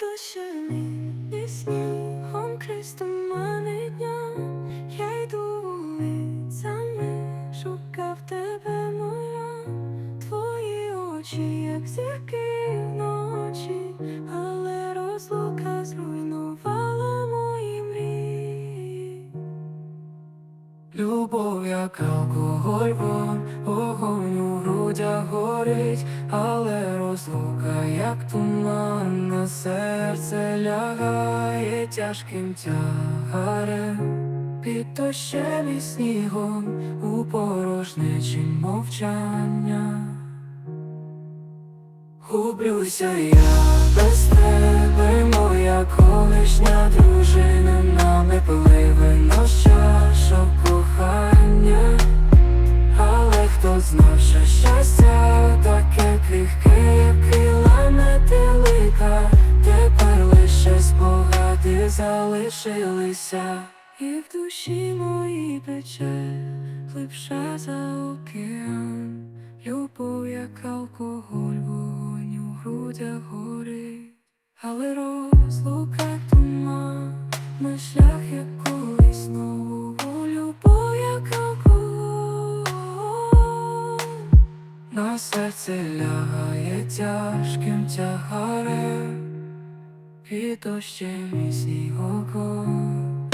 дощами і снігом крізь тумани дня. Я йду вулицями, шукав тебе моя. Твої очі, як зірки вночі, але розлука зруйнувала мої мрії. Любов, як алкоголь, вон, огонь у грудях горить, але розлука, як туман на серце лягає тяжким тягарем, під дощем і снігом у порожнечі мовчання. Гублюся я без тебе, моя колишня дружина, нам не пили вино з кохання, але хто знав, що щастя залишилися, І в душі моїй пече глибша за океан, любов, як алкоголь, вогонь у грудях горить, але розлука туман, на шлях, як колись знову. Любов, як алкоголь. на серце лягає тяжким тягарем, і дощем і снігоком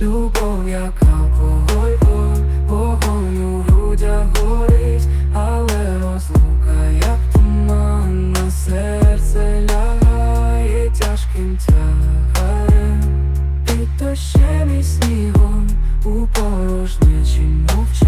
Любов, яка алкоголь, вогонь у грудях горить, але розлука, як туман на серце лягає тяжким тягарем, під дощем і снігом у порожнечі мовча.